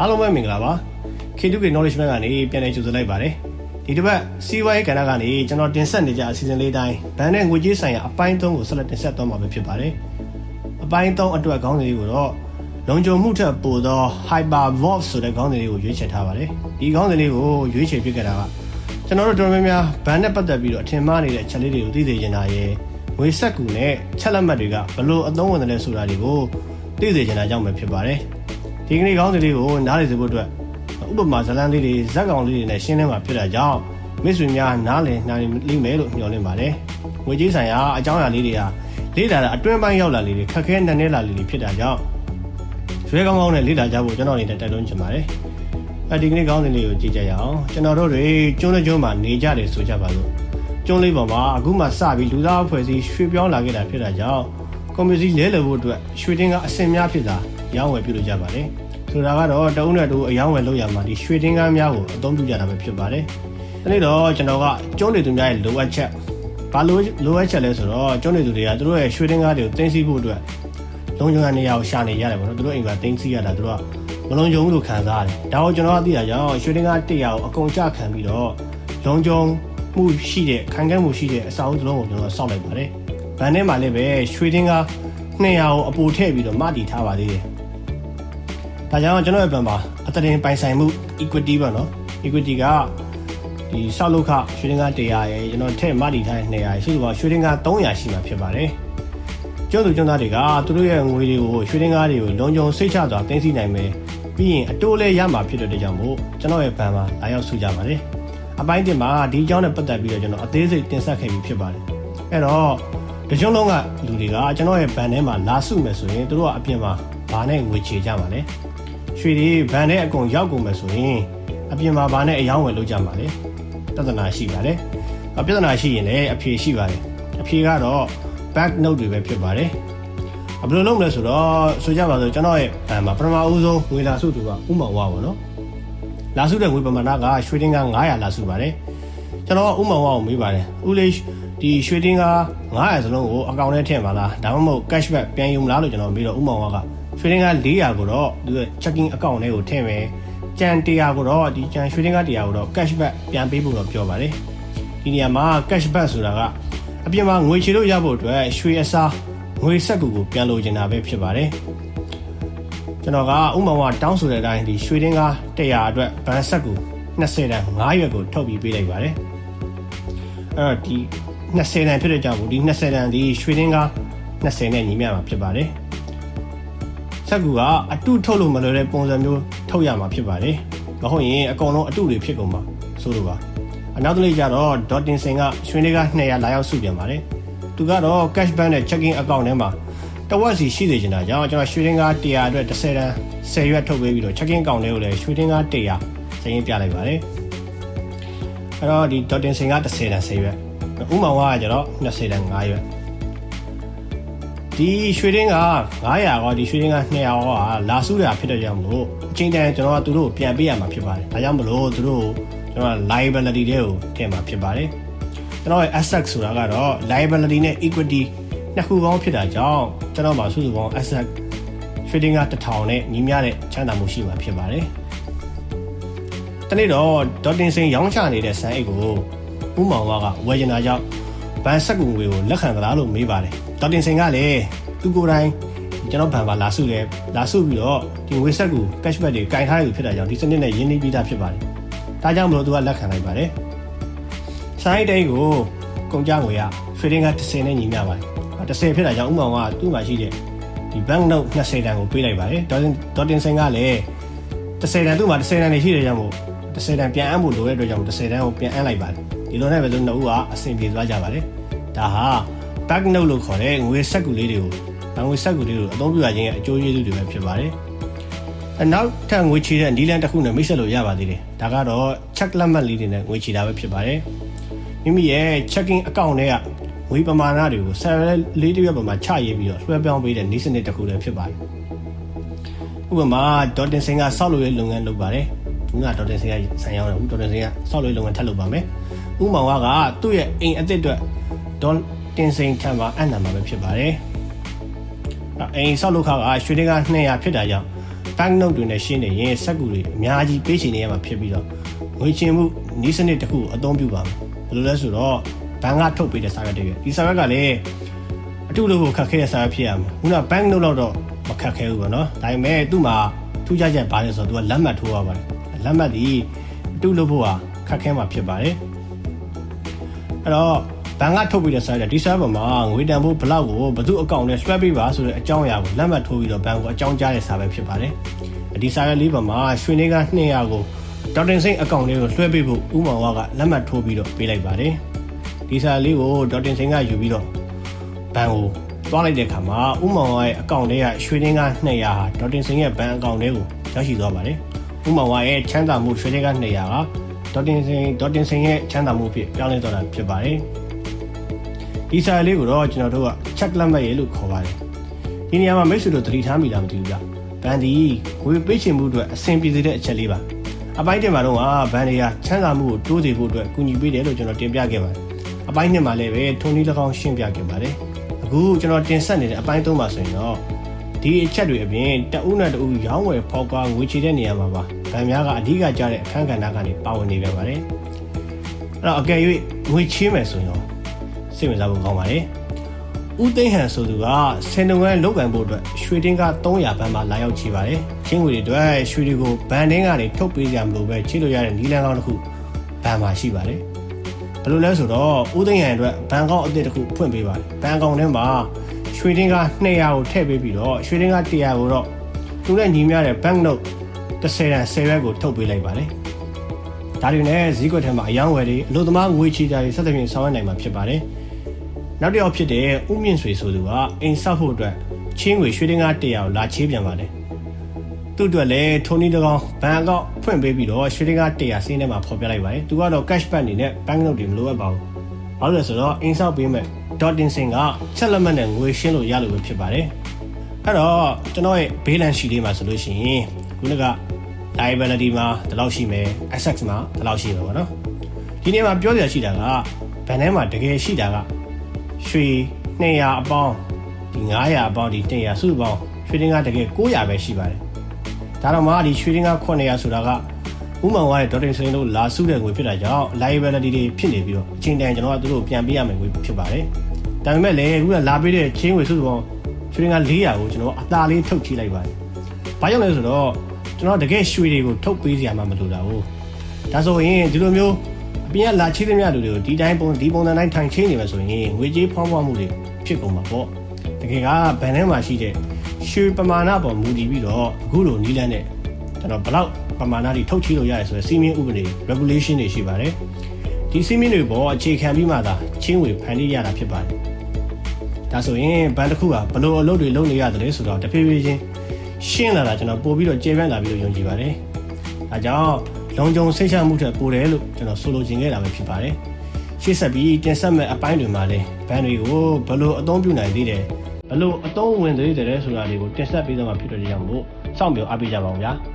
အားလုံးပဲမင်္ဂလာပါ K2K Knowledge Bank ကနေပြန်လည်ကြိုဆိုလိုက်ပါတယ်ဒီတစ်ပတ်စီးပွားရေးကဏ္ဍကနေကျွန်တော်တင်ဆက်နေကြအစီအစဉ်လေးတိုင်းဘဏ်နဲ့ငွေကြေးဆိုင်ရာအပိုင်း3ကိုဆက်လက်တင်ဆက်သွားမှာပဲဖြစ်ပါတယ်အပိုင်း3အတွက်ခေါင်းစဉ်လေးကိုတော့လုံခြုံမှုထက်ပိုသော Hyper Vault ဆိုတဲ့ခေါင်းစဉ်လေးကိုရွေးချယ်ထားပါတယ်ဒီခေါင်းစဉ်လေးကိုရွေးချယ်ပြခဲ့တာကကျွန်တော်တို့တော်တော်များများဘဏ်နဲ့ပတ်သက်ပြီးတော့အထင်မှားနေတဲ့အချက်လေးတွေကိုသိစေချင်တာရယ်ငွေဆက်ကူနဲ့ချက်လက်မှတ်တွေကဘယ်လိုအသုံးဝင်တယ်လဲဆိုတာတွေကိုသိစေချင်တာကြောင့်ပဲဖြစ်ပါတယ် ဒီကနေ့ခေါင်းစဉ်လေးကိုနားလည်စေဖို့အတွက်ဥပမာဇာတ်လမ်းလေးတွေဇက်ကောင်လေးတွေနဲ့ရှင်းလင်းမှာဖြစ်တာကြောင့်မိတ်ဆွေများနားလည်နိုင်လိမ့်မယ်လို့မျှော်လင့်ပါတယ်။ငွေကြေးဆိုင်ရာအကြောင်းအရာလေးတွေဟာလေ့လာတာအတွင်းပိုင်းရောက်လာလေးတွေခက်ခဲနက်နဲလာလေးတွေဖြစ်တာကြောင့်ရွေးကောင်းကောင်းနဲ့လေ့လာကြဖို့ကျွန်တော်အနေနဲ့တိုက်တွန်းချင်ပါတယ်။အဲဒီကနေ့ကောင်းစဉ်လေးကိုကြည့်ကြရအောင်။ကျွန်တော်တို့တွေကျွန်းတစ်ကျွန်းမှာနေကြတယ်ဆိုကြပါလို့ကျွန်းလေးပေါ်မှာအခုမှစပြီးလူသားအဖွဲ့အစည်းရွှေ့ပြောင်းလာခဲ့တာဖြစ်တာကြောင့်ကွန်ပျူတာလဲလှယ်ဖို့အတွက်ရွှေတင်းကအဆင်များဖြစ်တာရောင်းဝယ်ပြုလုပ်ကြပါတယ်။ ဆိုတာကတော့တအုပ်နဲ့တူအယောင်းဝယ်လုပ်ရမှာဒီရွှေတင်းကားများကိုအသုံးပြုကြတာပဲဖြစ်ပါတယ်။ဒီနေ့တော့ကျွန်တော်ကကျွန်းနေသူများရဲ့လိုအပ်ချက်ဘာလို့လိုအပ်ချက်လဲဆိုတော့ကျွန်းနေသူတွေကသူတို့ရဲ့ရွှေတင်းကားတွေကိုတင်စီဖို့အတွက်လုံခြုံတဲ့နေရာကိုရှာနေရတယ်ပေါ့နော်။သူတို့အိမ်မှာတင်စီရတာသူတို့ကမလုံခြုံဘူးလို့ခံစားရတယ်။ဒါကိုကျွန်တော်ကသိတာကြောင့်ရွှေတင်းကား100ကိုအကုန်ကြခံပြီးတော့လုံခြုံမှုရှိတဲ့ခံကဲမှုရှိတဲ့အစာအုပ်တစ်လုံးကိုကျွန်တော်စောင့်လိုက်ပါတယ်။ဗန်ထဲမှာလည်းပဲရွှေတင်းကား200ကိုအပူထည့်ပြီးတော့မတည်ထားပါသေးတယ်။ ဒါကြောင့်ကျွန်တော်ရဲ့ဘဏ်မှာအတရင်ပိုင်ဆိုင်မှု equity ပေါ့နော် equity ကဒီဆောက်လုပ်ခရွှေတင်ကား100ရယ်ကျွန်တော်ထည့်မတည်ထားတဲ့200ရယ်ရှိလို့ပါရွှေတင်ကား300ရှိမှာဖြစ်ပါတယ်ကျွန်းသူကျွန်းသားတွေကသူတို့ရဲ့ငွေတွေကိုရွှေတင်ကားတွေကိုလုံခြုံစိတ်ချစွာသိမ်းဆည်းနိုင်မယ်ပြီးရင်အတိုးလေးရမှာဖြစ်တဲ့ကြောင့်မို့ကျွန်တော်ရဲ့ဘဏ်မှာလာရောက်စုကြပါတယ်အပိုင်းတင်မှာဒီအကြောင်းနဲ့ပတ်သက်ပြီးတော့ကျွန်တော်အသေးစိတ်တင်ဆက်ခဲ့ပြီးဖြစ်ပါတယ်အဲ့တော့ဒီကျွန်းလုံးကလူတွေကကျွန်တော်ရဲ့ဘဏ်ထဲမှာလာစုမယ်ဆိုရင်တို့ကအပြင်မှာဘာနဲ့ငွေချေကြမှာလဲ ရွှေတွေဗန်ထဲအကုန်ရောက်ကုန်မယ်ဆိုရင်အပြင်မှာဗာနဲ့အယောင်းဝယ်လုပ်ကြမှာလေပြဿနာရှိပါတယ်။အပြဿနာရှိရင်လည်းအဖြေရှိပါတယ်။အဖြေကတော့ back note တွေပဲဖြစ်ပါတယ်။အဘယ်လိုလုပ်မလဲဆိုတော့ဆိုကြပါစို့ကျွန်တော်ရဲ့ဘန်မှာပထမဦးဆုံးငွေလာစုသူကဥမောင်ဝါပေါ့နော်။လာစုတဲ့ငွေပမာဏကရွှေတင်းက900လာစုပါတယ်။ကျွန်တော်ကဥမောင်ဝါကိုမေးပါတယ်။ဦးလေးဒီရွှေတင်းက900စလုံးကိုအကောင့်ထဲထည့်ပါလား။ဒါမှမဟုတ် cashback ပြန်ယူမလားလို့ကျွန်တော်မေးတော့ဥမောင်ဝါက ရွှေတင်းက400ကိုတော့သူရဲ့ checking account ထဲကိုထည့်မယ်ကြံ100ကိုတော့ဒီကြံရွှေတင်းက100ကိုတော့ cashback ပြန်ပေးဖို့တော့ပြောပါတယ်ဒီနေရာမှာ cashback ဆိုတာကအပြင်မှာငွေချေလို့ရဖို့အတွက်ရွှေအစားငွေဆက်ကူကိုပြန်လိုချင်တာပဲဖြစ်ပါတယ်ကျွန်တော်ကဥမာဝတောင်းဆိုတဲ့အတိုင်းဒီရွှေတင်းက100အတွက်ဘန်ဆက်ကူ20တန်9ရွက်ကိုထုတ်ပြီးပေးလိုက်ပါတယ်အဲ့တော့ဒီ20တန်ဖြစ်တဲ့ကြောင့်ဒီ20တန်ဒီရွှေတင်းက20နဲ့ညီမျှမှာဖြစ်ပါတယ် ဆက်ကူကအတုထုတ်လို့မလွယ်တဲ့ပုံစံမျိုးထုတ်ရမှာဖြစ်ပါတယ်။မဟုတ်ရင်အကုန်လုံးအတုတွေဖြစ်ကုန်မှာဆိုလိုပါ။အနောက်တစ်လေးကျတော့ dotting စင်ကရွှေလေးက200လာရောက်စုပြန်ပါတယ်။သူကတော့ cash bank နဲ့ checking account ထဲမှာတဝက်စီရှိနေကြတာကြောင့်ကျွန်တော်ရွှေတင်းကား100အတွက်10တန်း10ရွက်ထုတ်ပေးပြီးတော့ checking account လေးကိုလည်းရွှေတင်းကား100စရင်ပြလိုက်ပါတယ်။အဲ့တော့ဒီ dotting စင်က10တန်း10ရွက်ဥမာဝါကကျတော့20တန်း5ရွက် ဒီရွှေတင်းက900ကောဒီရွှေတင်းက200ကောကလာစုရဖြစ်တဲ့ကြောင့်မလို့အချိန်တန်ကျွန်တော်ကသူတို့ကိုပြန်ပေးရမှာဖြစ်ပါတယ်။ဒါကြောင့်မလို့သူတို့ကိုကျွန်တော်က liability တွေကိုထည့်မှာဖြစ်ပါတယ်။ကျွန်တော်ရဲ့ asset ဆိုတာကတော့ liability နဲ့ equity နှစ်ခုပေါင်းဖြစ်တာကြောင့်ကျွန်တော်မှာစုစုပေါင်း asset ရွှေတင်းက1000နဲ့ညီမျှတဲ့ချမ်းသာမှုရှိမှာဖြစ်ပါတယ်။တနေ့တော့ dotting စင်ရောင်းချနေတဲ့ဆန်အိတ်ကိုဥမောင်ဝါကဝယ်ကျင်တာကြောင့်ဘန်ဆက်ကူငွေကိုလက်ခံသလားလို့မေးပါတယ်။ ဒေါက်တင်စင်ကလည်းသူကိုယ်တိုင်ကျွန်တော်ဘန်ပါလာစုတယ်လာစုပြီးတော့ဒီငွေဆက်ကူ cashback တွေကင်ထားရဖြစ်တာကြောင့်ဒီစနစ်နဲ့ရင်းနှီးပြီးသားဖြစ်ပါတယ်။ဒါကြောင့်မလို့သူကလက်ခံလိုက်ပါတယ်။ဆိုင်တိတ်ကိုကုန်ကြငွေကရွှေတင်းက30နဲ့ညီမျှပါတယ်။30ဖြစ်တာကြောင့်ဥမောင်ကသူ့မှာရှိတဲ့ဒီ bank note 20တန်ကိုပေးလိုက်ပါတယ်။ဒေါက်တင်ဒေါက်တင်စင်ကလည်း30တန်သူ့မှာ30တန်နေရှိတဲ့ကြောင့်မို့30တန်ပြန်အမ်းဖို့လိုတဲ့အတွက်ကြောင့်30တန်ကိုပြန်အမ်းလိုက်ပါတယ်။ဒီလိုနဲ့ပဲသူနှစ်ဦးကအဆင်ပြေသွားကြပါတယ်။ဒါဟာ back note လို့ခေါ်တဲ့ငွေဆက်ကူလေးတွေကိုငွေဆက်ကူလေးတွေကိုအသုံးပြုရခြင်းရဲ့အကျိုးကျေးဇူးတွေပဲဖြစ်ပါတယ်။အနောက်ထပ်ငွေချေတဲ့နီလန်တစ်ခုနဲ့မိတ်ဆက်လို့ရပါသေးတယ်။ဒါကတော့ check လက်မှတ်လေးတွေနဲ့ငွေချေတာပဲဖြစ်ပါတယ်။မိမိရဲ့ checking account တွေကငွေပမာဏတွေကိုဆယ်လေးတစ်ရက်ပေါ်မှာချရေးပြီးတော့လွှဲပြောင်းပေးတဲ့နည်းစနစ်တစ်ခုလည်းဖြစ်ပါတယ်။ဥပမာ dotting စင်ကဆောက်လုပ်ရေးလုပ်ငန်းလုပ်ပါတယ်။ဒီက dotting စင်ကဆန်ရောင်းတယ်ဦး dotting စင်ကဆောက်လုပ်ရေးလုပ်ငန်းထပ်လုပ်ပါမယ်။ဥမောင်ကသူ့ရဲ့အိမ်အသစ်အတွက် don တင်စိန်ထံမှာအံ့နံမှာပဲဖြစ်ပါတယ်။အိမ်ဆောက်လုပ်ခကရွှေတင်းက200ဖြစ်တာကြောင့် bank note တွေနဲ့ရှင်းနေရင်စက်ကူတွေအများကြီးပေးချင်နေရမှာဖြစ်ပြီးတော့ငွေချင်မှုနည်းစနစ်တစ်ခုကိုအသုံးပြုပါမယ်ဘယ်လိုလဲဆိုတော့ဘဏ်ကထုတ်ပေးတဲ့စာရွက်တွေပဲဒီစာရွက်ကလည်းအတူတူကိုခက်ခဲတဲ့စာရွက်ဖြစ်ရမယ်ခုန bank note တော့တော့မခက်ခဲဘူးပေါ့နော်ဒါပေမဲ့သူ့မှာထူးခြားချက်ဘာလဲဆိုတော့သူကလက်မှတ်ထိုးရပါတယ်လက်မှတ်ဒီအတူလို့ဖို့ဟာခက်ခဲမှာဖြစ်ပါတယ်အဲ့တော့ ဘဏ်ကထုတ်ပေးတဲ့စာရွက်ဒီစာရွက်ပေါ်မှာငွေတန်ဖို့ဘလောက်ကိုဘယ်သူအကောင့်နဲ့ဆွဲပေးပါဆိုတဲ့အကြောင်းအရာကိုလက်မှတ်ထိုးပြီးတော့ဘဏ်ကိုအကြောင်းကြားတဲ့စာပဲဖြစ်ပါတယ်ဒီစာရွက်လေးပေါ်မှာရွှေနေက200ကိုဒေါက်တင်စိန်အကောင့်လေးကိုလွှဲပေးဖို့ဥမောင်ဝါကလက်မှတ်ထိုးပြီးတော့ပေးလိုက်ပါတယ်ဒီစာလေးကိုဒေါက်တင်စိန်ကယူပြီးတော့ဘဏ်ကိုသွားလိုက်တဲ့အခါမှာဥမောင်ဝါရဲ့အကောင့်ထဲကရွှေနေက200ဟာဒေါက်တင်စိန်ရဲ့ဘဏ်အကောင့်ထဲကိုရောက်ရှိသွားပါတယ်ဥမောင်ဝါရဲ့ချမ်းသာမှုရွှေနေက200ကဒေါက်တင်စိန်ဒေါက်တင်စိန်ရဲ့ချမ်းသာမှုဖြစ်ပြောင်းလဲသွားတာဖြစ်ပါတယ် ဒီစာလေးကိုတော့ကျွန်တော်တို့က check လက်မှတ်ရေးလို့ခေါ်ပါတယ်ဒီနေရာမှာမိတ်ဆွေတို့သတိထားမိလားမသိဘူးဗျဘန်ဒီငွေပေးချင်မှုအတွက်အဆင်ပြေစေတဲ့အချက်လေးပါအပိုင်းတင်မှာတော့ကဘန်တွေကချမ်းသာမှုကိုတိုးစေဖို့အတွက်ကူညီပေးတယ်လို့ကျွန်တော်တင်ပြခဲ့ပါတယ်အပိုင်းနှစ်မှာလည်းပဲထုံနည်း၎င်းရှင်းပြခဲ့ပါတယ်အခုကျွန်တော်တင်ဆက်နေတဲ့အပိုင်းသုံးပါဆိုရင်တော့ဒီအချက်တွေအပြင်တအုပ်နဲ့တအုပ်ရောင်းဝယ်ဖောက်ကားငွေချေတဲ့နေရာမှာပါဗန်များကအဓိကကြားတဲ့အခန်းကဏ္ဍကနေပါဝင်နေပြန်ပါတယ်အဲ့တော့အကယ်၍ငွေချေးမယ်ဆိုရင်တော့ စိတ်ဝင်စားဖို့ကောင်းပါတယ်။ဦးသိန်းဟန်ဆိုသူကဆယ်နှုန်းလောက်ကန်ဖို့အတွက်ရွှေတင်းက300ဘန်းမှာလာရောက်ချီပါတယ်။ချင်းငွေတွေအတွက်ရွှေတွေကိုဘန်တင်းကနေထုတ်ပေးကြမလို့ပဲချီလို့ရတဲ့နီလန်းကောင်းတစ်ခုဘန်မှာရှိပါတယ်။ဘယ်လိုလဲဆိုတော့ဦးသိန်းဟန်အတွက်ဘန်ကောင်းအသစ်တစ်ခုဖွင့်ပေးပါတယ်။ဘန်ကောင်းထဲမှာရွှေတင်းက200ကိုထည့်ပေးပြီးတော့ရွှေတင်းက100ကိုတော့သူနဲ့ညီမျှတဲ့ bank note 30တန်10ရွက်ကိုထုတ်ပေးလိုက်ပါတယ်။ဒါတွေနဲ့ဈေးကွက်ထဲမှာအယောင်းဝယ်တွေအလို့သမားငွေချီတာတွေစသဖြင့်ဆောင်ရွက်နိုင်မှာဖြစ်ပါတယ်။ နောက်တစ်ယောက်ဖြစ်တဲ့ဥမြင့်ဆွေဆိုသူကအိမ်ဆောက်ဖို့အတွက်ချင်းငွေရွှေတင်းကား100ကိုလာချေးပြန်ပါတယ်။သူ့အတွက်လည်းထိုနီတကောင်ဘဏ်အကောင့်ဖွင့်ပေးပြီးတော့ရွှေတင်းကား100စီးထဲမှာဖော်ပြလိုက်ပါတယ်။သူကတော့ cash back အနေနဲ့ bank note တွေမလိုအပ်ပါဘူး။ဘာလို့လဲဆိုတော့အိမ်ဆောက်ပေးမဲ့ dotting စင်ကချက်လက်မှတ်နဲ့ငွေရှင်းလို့ရလို့ပဲဖြစ်ပါတယ်။အဲ့တော့ကျွန်တော်ရဲ့ balance sheet လေးမှာဆိုလို့ရှိရင်ခုနက liability မှာဒီလောက်ရှိမယ် assets မှာဒီလောက်ရှိမယ်ပေါ့နော်။ဒီနေ့မှာပြောစရာရှိတာကဘဏ်ထဲမှာတကယ်ရှိတာက ရွှေ200အပေါင်းဒီ900အပေါင်းဒီ100စုစုပေါင်းရွှေတင်းကတကယ်900ပဲရှိပါတယ်ဒါတော့မှဒီရွှေတင်းက900ဆိုတာကဥမှန်ဝါရဲ့ဒေါ်တင်စိန်တို့လာစုတဲ့ငွေဖြစ်တာကြောင့် liability တွေဖြစ်နေပြီးတော့အချိန်တန်ကျွန်တော်ကသူတို့ပြန်ပေးရမယ်ငွေဖြစ်ပါတယ်ဒါပေမဲ့လည်းခုကလာပေးတဲ့ချင်းငွေစုစုပေါင်းရွှေတင်းက400ကိုကျွန်တော်အသားလေးထုတ်ချိလိုက်ပါတယ်ဘာကြောင့်လဲဆိုတော့ကျွန်တော်တကယ်ရွှေတွေကိုထုတ်ပေးစရာမှမလိုတာဘူးဒါဆိုရင်ဒီလိုမျိုးအ ပြင်ကလာချိသမျှလူတွေကိုဒီတိုင်းပုံဒီပုံစံတိုင်းထိုင်ချင်းနေမှာဆိုရင်ငွေကြေးဖောင်းပွားမှုတွေဖြစ်ကုန်မှာပေါ့တကယ်ကဘန်ထဲမှာရှိတဲ့ရွှေပမာဏပေါ်မူတည်ပြီးတော့အခုလိုနီးလန်းတဲ့ကျွန်တော်ဘလောက်ပမာဏတွေထုတ်ချိလို့ရတယ်ဆိုရယ်စီမင်းဥပဒေ regulation တွေရှိပါတယ်ဒီစီမင်းတွေပေါ်အခြေခံပြီးမှသာချင်းဝေဖန်တီးရတာဖြစ်ပါတယ်ဒါဆိုရင်ဘန်တစ်ခုကဘလို့အလုပ်တွေလုပ်နေရတယ်ဆိုတော့တဖြည်းဖြည်းချင်းရှင်းလာတာကျွန်တော်ပို့ပြီးတော့ကျေပြန့်လာပြီးတော့ယုံကြည်ပါတယ်ဒါကြောင့် လုံခြုံစိတ်ချမှုထက်ပိုတယ်လို့ကျွန်တော်ဆိုလိုချင်ခဲ့တာပဲဖြစ်ပါတယ်ရှေ့ဆက်ပြီးတင်ဆက်မဲ့အပိုင်းတွေမှာလည်းဘန်တွေကိုဘလို့အသုံးပြုနိုင်သေးတယ်ဘလို့အသုံးဝင်သေးတယ်ဆိုတာတွေကိုတင်ဆက်ပေးသွားမှာဖြစ်တဲ့ကြောင့်မို့စောင့်မျှော်အားပေးကြပါဦးဗျာ။